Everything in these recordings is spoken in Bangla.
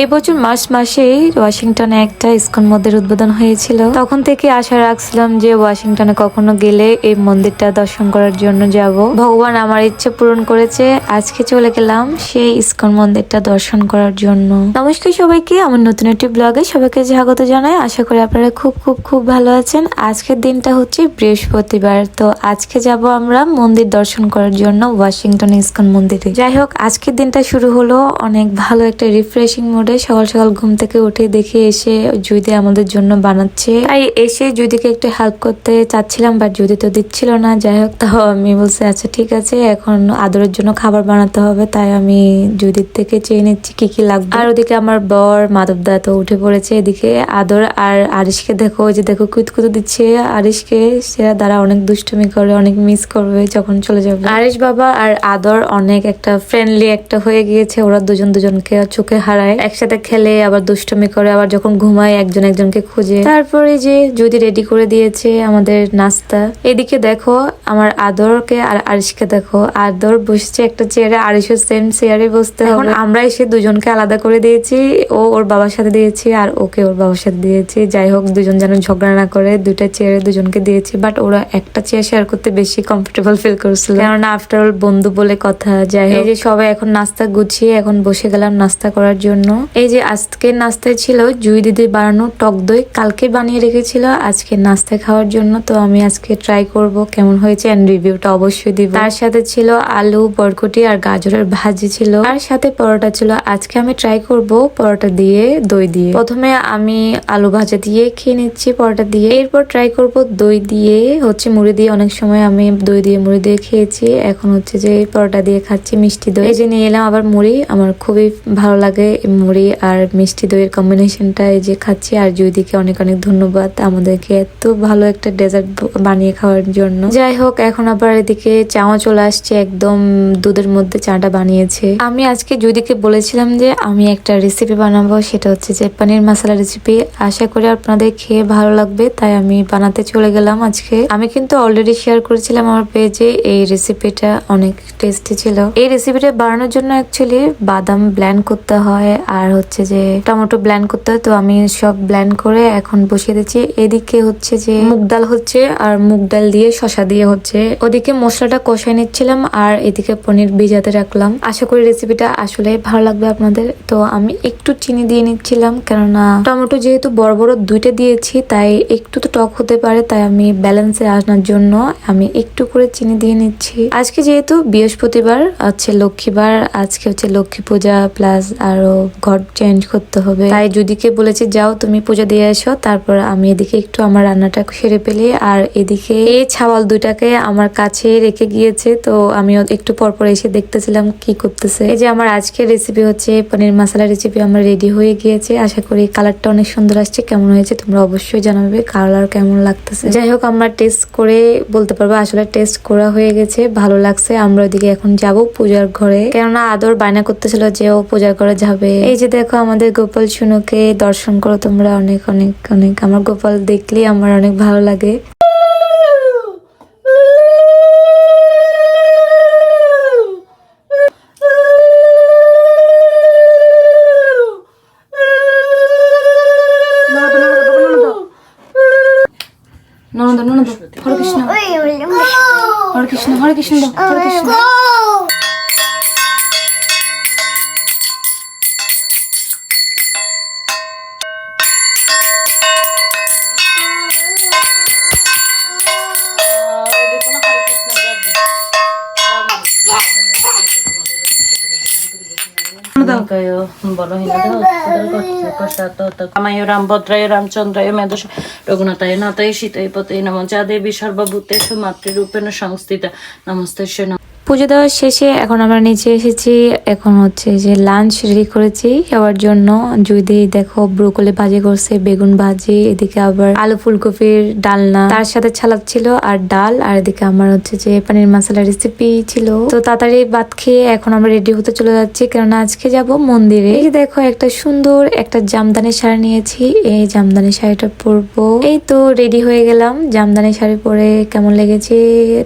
এই বছর মার্চ মাসেই ওয়াশিংটনে একটা ইসকন মন্দির উদ্বোধন হয়েছিল। তখন থেকে আশা রাখছিলাম যে ওয়াশিংটনে কখনো গেলে এই মন্দিরটা দর্শন করার জন্য যাব। ভগবান আমার ইচ্ছে পূরণ করেছে। আজকে চলে গেলাম সেই ইসকন মন্দিরটা দর্শন করার জন্য। নমস্কার সবাইকে। আমার নতুন একটি ব্লগে সবাইকে স্বাগত জানাই। আশা করি আপনারা খুব খুব খুব ভালো আছেন। আজকের দিনটা হচ্ছে বৃহস্পতিবার। তো আজকে যাব আমরা মন্দির দর্শন করার জন্য ওয়াশিংটন ইসকন মন্দিরে। যাই হোক, আজকের দিনটা শুরু হলো অনেক ভালো, একটা রিফ্রেশিং মোডে সকাল সকাল ঘুম থেকে উঠে দেখে এসে জুইদি আমাদের জন্য বানাচ্ছে। তাই এসে জুইদিকে একটু হেল্প করতে চাচ্ছিলাম বাট জুদি তো দিচ্ছিল না। যাই হোক, তাও আমি বলছি আচ্ছা ঠিক আছে, এখন আদরের জন্য খাবার বানাতে হবে, তাই আমি জুদির থেকে চেয়ে নিচ্ছি কি কি লাগবে। আর ওদিকে আমার বর মাধবদা তো উঠে পড়েছে এদিকে। আদর আর আরিশকে দেখো যে দেখো, কুতকুতো দিচ্ছে। আরিশকে সেরা দ্বারা অনেক দুষ্টুমি করে, অনেক মিস করবে যখন চলে যাবে। আরিশ বাবা আর আদর অনেক একটা ফ্রেন্ডলি একটা হয়ে গিয়েছে। ওরা দুজন দুজনকে চোখে হারায়। একসাথে খেলে আবার দুষ্টুমি করে আবার যখন ঘুমায় একজন একজনকে খুঁজে। তারপরে যে যদি রেডি করে দিয়েছে আমাদের নাস্তা। এদিকে দেখো আমার আদরকে আর আরিশকে দেখো। আদর বসছে একটা চেয়ারে আরিশও সেম চেয়ারে বসতে হবে। আমরা এসে দুজনকে আলাদা করে দিয়েছি। ও ওর বাবার সাথে দিয়েছি আর ওকে ওর বাবার সাথে দিয়েছি। যাই হোক দুজন যেন ঝগড়া না করে দুইটা চেয়ারে দুজনকে দিয়েছি। বাট ওরা একটা চেয়ার শেয়ার করতে বেশি কমফোর্টেবল ফিল করছিল। কেননা আফটার অল বন্ধু বলে কথা। যাই হোক। এই যে সবাই এখন নাস্তা গুছিয়ে এখন বসে গেলাম নাস্তা করার জন্য। এই যে আজকে নাস্তায় ছিল জুই দিদির বানানো টক দই, কালকে বানিয়ে রেখেছিল, আজকে নাস্তায় খাওয়ার জন্য, তো আমি আজকে ট্রাই করব কেমন হয়েছে এন্ড রিভিউটা অবশ্যই দিব। তার সাথে ছিল আলু, বরকটি আর গাজরের ভাজি ছিল। আর সাথে পরোটা ছিল। আজকে আমি ট্রাই করব পরোটা দিয়ে, দই দিয়ে। প্রথমে আমি আলু ভাজা দিয়ে খেয়ে নিচ্ছি পরোটা দিয়ে। এরপর ট্রাই করব দই দিয়ে, হচ্ছে মুড়ি দিয়ে। অনেক সময় আমি দই দিয়ে মুড়ি দিয়ে খেয়েছি। এখন হচ্ছে যে পরোটা দিয়ে খাচ্ছি মিষ্টি দই। এই যে নিয়ে এলাম আবার মুড়ি। আমার খুবই ভালো লাগে এই মুড়ি আর মিষ্টি দইয়ের কম্বিনেশনটা এই যে খাচ্ছি, আর জুইদিকে অনেক অনেক ধন্যবাদ আমাদেরকে এত ভালো একটা ডেজার্ট বানিয়ে খাওয়ার জন্য। যাই হোক, এখন আবার এদিকে চাও চলে আসছে, একদম দুধের মধ্যে চাটা বানিয়েছে। আমি আজকে জুইদিকে বলেছিলাম যে আমি একটা রেসিপি বানাবো, সেটা হচ্ছে যে পনির মশলা রেসিপি আশা করি আপনাদের খেয়ে ভালো লাগবে, তাই আমি বানাতে চলে গেলাম আজকে। আমি কিন্তু অলরেডি শেয়ার করেছিলাম আমার পেজে এই রেসিপিটা অনেক টেস্টি ছিল। এই রেসিপিটা বানানোর জন্য অ্যাকচুয়ালি বাদাম ব্ল্যান্ড করতে হয় আর হচ্ছে যে টমেটো ব্ল্যান্ড করতে হয়, তো আমি সব ব্ল্যান্ড করে এখন বসিয়ে দিচ্ছি। এদিকে হচ্ছে যে মুগ ডাল হচ্ছে আর মুগ ডাল দিয়ে শশা দিয়ে হচ্ছে। ওদিকে মশলাটা কষাই নিচ্ছিলাম আর এদিকে পনির ভিজাতে রাখলাম। আশা করি রেসিপিটা আসলে ভালো লাগবে আপনাদের। তো আমি একটু চিনি দিয়ে নিচ্ছিলাম, কেননা টমেটো যেহেতু বড় বড় দুইটা দিয়েছি, তাই একটু তো টক হতে পারে, তাই আমি ব্যালেন্সে আনার জন্য আমি একটু করে চিনি দিয়ে নিচ্ছি। আজকে যেহেতু বৃহস্পতিবার আছে লক্ষ্মীবার, আজকে হচ্ছে লক্ষ্মী পূজা প্লাস আরও ঘর চেঞ্জ করতে হবে। তাই যদিকে বলেছে, যাও তুমি পূজা দিয়ে এসো, তারপর আমি এদিকে একটু আমার রান্নাটা সেরে ফেলি। আর এদিকে এই ছাওয়াল দুইটাকে আমার কাছে রেখে গিয়েছে, তো আমি একটু পরপর এসে দেখতেছিলাম কি করতেছে। এই যে আমার আজকের রেসিপি হচ্ছে পনির মশলা রেসিপি আমার রেডি হয়ে গিয়েছে। আশা করি কালারটা অনেক সুন্দর আসছে। কেমন হয়েছে তোমরা অবশ্যই জানাবে কালার কেমন লাগতেছে। যাই হোক, আমরা টেস্ট করে বলতে পারব, আসলে টেস্ট করা হয়ে গেছে, ভালো লাগছে। আমরা ওদিকে এখন যাব পূজার ঘরে। কেননা আদর বায়না করতেছিল যে ও পূজার ঘরে যাবে। এই যে দেখো আমাদের গোপাল শুনুকে দর্শন করো তোমরা অনেক অনেক অনেক। আমার গোপাল দেখলে আমার অনেক ভালো লাগে। ননদ ননদ হরে কৃষ্ণ। হরে কৃষ্ণ হরে কৃষ্ণ হরে কৃষ্ণ। রঘুনাথায় নাথায় সীতায় পতে নম। যা দেবী সর্বভূতেষু মাতৃরূপেণ সংস্থিতা। নমস্তে নম পুজো দেওয়ার শেষে এখন আমরা নিচে এসেছি। এখন হচ্ছে যে লাঞ্চ রেডি করেছি। খাওয়ার জন্য যদি দেখো ব্রোকলি ভাজি করছে, বেগুন ভাজি, এদিকে আবার আলু ফুলকপির ডালনা। তার সাথে ছালাদ ছিল আর ডাল, আর এদিকে আমার হচ্ছে যে পানির মশলা রেসিপি ছিল। তো তাড়াতাড়ি ভাত খেয়ে এখন আমরা রেডি হতে চলে যাচ্ছি। কেননা আজকে যাব মন্দিরে। এই দেখো একটা সুন্দর একটা জামদানি শাড়ি নিয়েছি। এই জামদানি শাড়িটা পরবো। এই তো রেডি হয়ে গেলাম। জামদানি শাড়ি পরে কেমন লেগেছে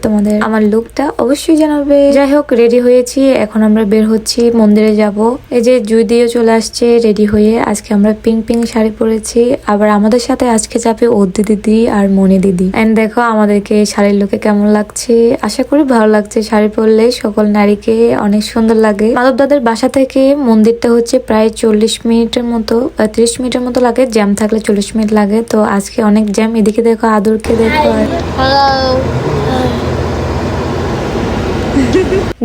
তোমাদের? আমার লুকটা অবশ্যই জানাবে। হবে যাই হোক রেডি হয়েছি। এখন আমরা বের হচ্ছি, মন্দিরে যাব। এই যে জুই দিয়ে চলে আসছে রেডি হয়ে আজকে আমরা পিঙ্ক পিঙ্ক শাড়ি পরেছি। আবার আমাদের সাথে আজকে যাবে অদ্দি দিদি আর মনি দিদি। এন্ড দেখো আমাদেরকে শাড়ির লোকে কেমন লাগছে। আশা করি ভালো লাগছে শাড়ি পরলে। সকল নারীকে অনেক সুন্দর লাগে। মাধব দাদের বাসা থেকে মন্দিরটা হচ্ছে প্রায় চল্লিশ মিনিটের মতো ত্রিশ মিনিটের মতো লাগে। জ্যাম থাকলে চল্লিশ মিনিট লাগে। তো আজকে অনেক জ্যাম। এদিকে দেখো আদরকে দেখো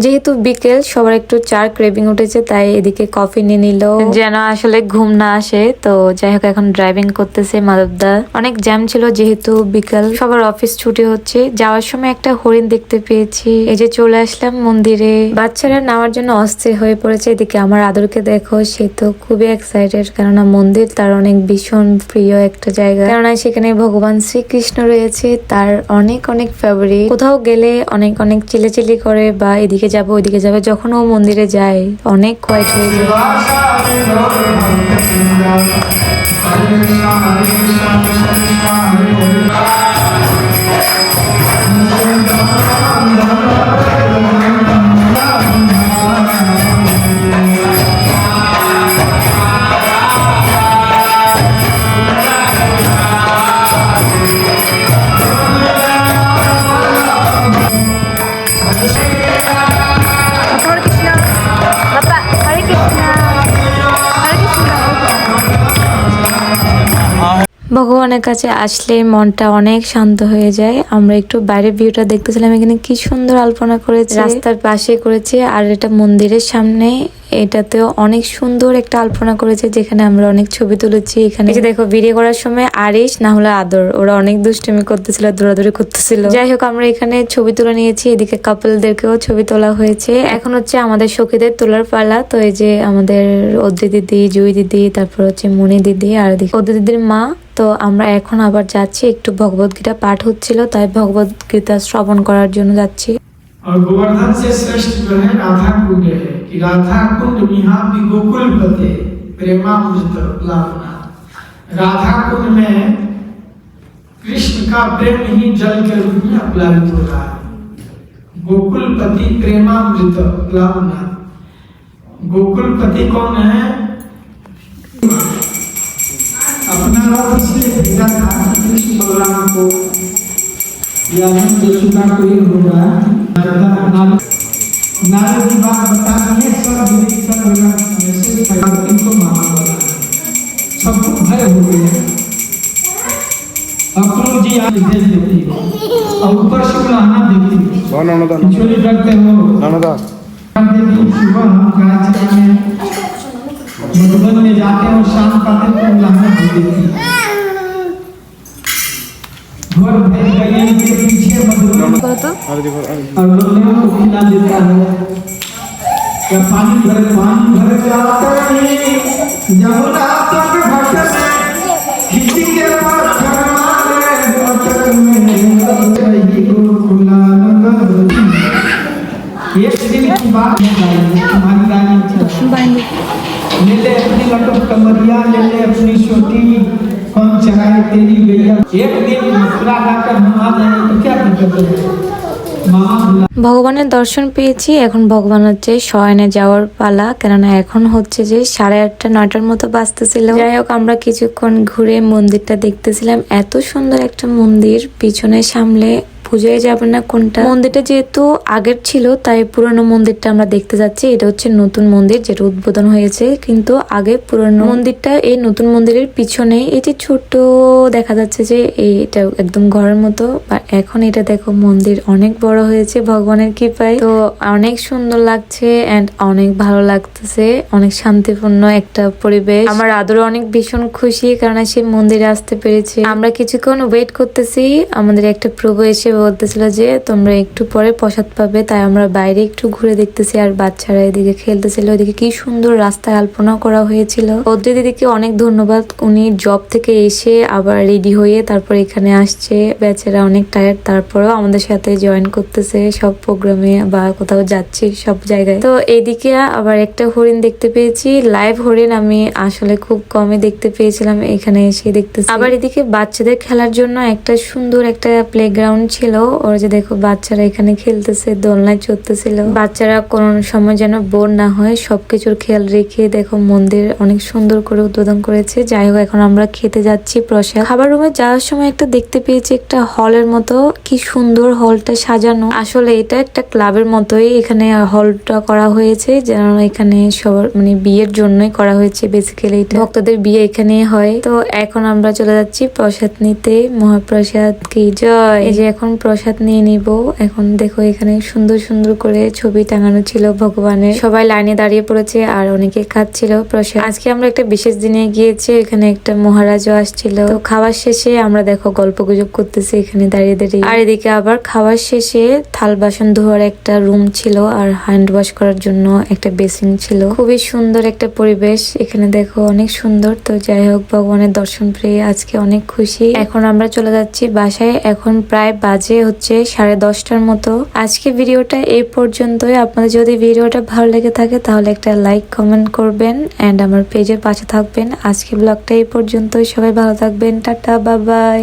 যেহেতু বিকেল, সবার একটু চার ক্রেভিং উঠেছে, তাই এদিকে কফি নিয়ে নিল। যেন আসলে ঘুম না আসে, তো যাই হোক, এখন ড্রাইভিং করতেছে মাধবদা অনেক জ্যাম ছিল যেহেতু বিকেল, সবার অফিস ছুটি হচ্ছে। যাওয়ার সময় একটা হরিণ দেখতে পেয়েছি। এই যে চলে আসলাম মন্দিরে। বাচ্চারা নামার জন্য অস্থির হয়ে পড়েছে। এদিকে আমার আদরকে দেখো, সে তো খুবই এক্সাইটেড কেননা মন্দির তার অনেক ভীষণ প্রিয় একটা জায়গা। কেননা সেখানে ভগবান শ্রীকৃষ্ণ রয়েছে, তার অনেক অনেক ফেভারিট কোথাও গেলে অনেক অনেক চিলেচিলি করে বা এদিকে যাবে ওইদিকে যাবে যখন ও মন্দিরে যায় অনেক হয়ে যায় ভগবানের কাছে আসলে মনটা অনেক শান্ত হয়ে যায়। আমরা একটু বাইরের ভিউটা দেখতেছিলাম, এখানে কি সুন্দর আলপনা করেছে। রাস্তার পাশে করেছে, আর এটা মন্দিরের সামনে এটাতেও অনেক সুন্দর একটা আলপনা করেছে, যেখানে আমরা অনেক ছবি তুলেছি। এখানে যে দেখো ভিডিও করার সময় আরিশ, না হলে আদর। ওরা অনেক দুষ্টুমি করতেছিল, দৌড়াদৌড়ি করতেছিল। যাই হোক, আমরা এখানে ছবি তুলে নিয়েছি। এদিকে কাপলদেরকেও ছবি তোলা হয়েছে। এখন হচ্ছে আমাদের সখীদের তোলার পালা। তো এই যে আমাদের অদ্রি দিদি, জুই দিদি, তারপর হচ্ছে মনি দিদি আর অদ্রি দিদির মা। তো আমরা এখন আবার যাচ্ছি। একটু ভগবত গীতা পাঠ হচ্ছিল, তাই ভগবত গীতা শ্রবণ করার জন্য যাচ্ছি। और गोवर्धन से श्रेष्ठ जो है राधा कुंड है, कि राधा कुंड मिहा भी गोकुल पते प्रेमामृत लावना राधा कुंड में कृष्ण का प्रेम ही जल के रूप में अपलावित हो रहा है। गोकुल पति प्रेमामृत लावना गोकुल पति कौन है? अपना रथ इसलिए भेजा था, कृष्ण बलराम को। या जो सुना कोई होगा। नारी विवाह बताती है सब विधि सब ऐसे परिवार इनको मामा बोला सबको भय हो गया अपनों जी आप निर्देश देती है और ऊपर से उलाहना देती है एक्चुअली डरते हो सुबह हम कहा चला हो तो ले अपनी लटक कमरिया ले ले अपनी छोटी कौन चराए तेरी बेटा एक दिन मुस्कुरा लाकर हम आ जाए तो क्या दिक्कत है? ভগবানের দর্শন পেয়েছি, এখন ভগবান হচ্ছে শয়নে যাওয়ার পালা, কেননা এখন হচ্ছে যে সাড়ে আটটা, নয়টার মতো বাঁচতেছিল যাই হোক, আমরা কিছুক্ষণ ঘুরে মন্দিরটা দেখতেছিলাম। এত সুন্দর একটা মন্দির, পিছনে সামলে বুঝাই যাবে না কোনটা। মন্দিরটা যেহেতু আগের ছিল, তাই পুরনো মন্দিরটা আমরা দেখতে যাচ্ছি। এটা হচ্ছে নতুন মন্দির যেটা উদ্বোধন হয়েছে, কিন্তু আগে পুরনো মন্দিরটা এই নতুন মন্দিরের পিছনে এই যে ছোট্ট দেখা যাচ্ছে যে এটা একদম ঘরের মতো, বা এখন এটা দেখো মন্দির অনেক বড় হয়েছে, ভগবানের কৃপায়। তো অনেক সুন্দর লাগছে এন্ড অনেক ভালো লাগতেছে, অনেক শান্তিপূর্ণ একটা পরিবেশ। আমার আদর অনেক ভীষণ খুশি, কারণ সে মন্দিরে আসতে পেরেছে। আমরা কিছুক্ষণ ওয়েট করতেছি, আমাদের একটা প্রভু এসে বলতেছিল যে, তোমরা একটু পরে প্রসাদ পাবে। তাই আমরা বাইরে একটু ঘুরে দেখতেছি আর বাচ্চারা এদিকে খেলতেছিল। ওদিকে কি সুন্দর রাস্তায় আলপনা করা হয়েছিল। অদ্রি দিদিকে অনেক ধন্যবাদ। উনি জব থেকে এসে আবার রেডি হয়ে তারপর এখানে আসছে। বেচারা অনেক টায়ার্ড তারপরেও আমাদের সাথে জয়েন করতেছে। সব প্রোগ্রামে বা কোথাও যাচ্ছি, সব জায়গায়। তো এইদিকে আবার একটা হরিণ দেখতে পেয়েছি। লাইভ হরিণ আমি আসলে খুব কমই দেখতে পেয়েছিলাম। এখানে এসে দেখতেছি। আবার এদিকে বাচ্চাদের খেলার জন্য একটা সুন্দর একটা প্লেগ্রাউন্ড ছিল। ছিল ওরা যে দেখো বাচ্চারা এখানে খেলতেছে, দোলনায় চড়তেছিল। বাচ্চারা কোন সময় যেন বোর না হয়, সবকিছুর খেয়াল রেখে দেখো মন্দির অনেক সুন্দর করে উদ্বোধন করেছে। যাই হোক, এখন আমরা খেতে যাচ্ছি প্রসাদ। খাবার রুমে যাওয়ার সময় একটা দেখতে পেয়েছি একটা হলের মতো। কি সুন্দর হলটা সাজানো। আসলে এটা একটা ক্লাবের মতোই এখানে হলটা করা হয়েছে, যেন এখানে সবার মানে বিয়ের জন্যই করা হয়েছে বেসিক্যালি এটা। ভক্তদের বিয়ে এখানে হয়। তো এখন আমরা চলে যাচ্ছি প্রসাদ নিতে। মহাপ্রসাদ কি জয়? এই যে এখন প্রসাদ নিয়ে নিব। এখন দেখো এখানে সুন্দর সুন্দর করে ছবি টাঙানো ছিল ভগবানের। সবাই লাইনে দাঁড়িয়ে পড়েছে আর অনেকে খাচ্ছিল প্রসাদ। আজকে আমরা একটা বিশেষ দিনে গিয়েছি, এখানে একটা মহারাজও আসছিল। তো খাওয়ার শেষে আমরা দেখো গল্প গুজব করতেছি এখানে দাঁড়িয়ে দাঁড়িয়ে। আর এদিকে আবার খাওয়ার শেষে থাল বাসন ধোয়ার একটা রুম ছিল আর হ্যান্ড ওয়াশ করার জন্য একটা বেসিন ছিল। খুবই সুন্দর একটা পরিবেশ এখানে দেখো, অনেক সুন্দর। তো যাই হোক, ভগবানের দর্শন পেয়ে আজকে অনেক খুশি। এখন আমরা চলে যাচ্ছি বাসায়। এখন প্রায় বাজে হচ্ছে সাড়ে দশটার মতো। আজকে ভিডিওটা এই পর্যন্তই। আপনাদের যদি ভিডিওটা ভালো লেগে থাকে, তাহলে একটা লাইক কমেন্ট করবেন অ্যান্ড আমার পেজের পাশে থাকবেন। আজকে ব্লগটা এই পর্যন্তই। সবাই ভালো থাকবেন। টাটা বাবাই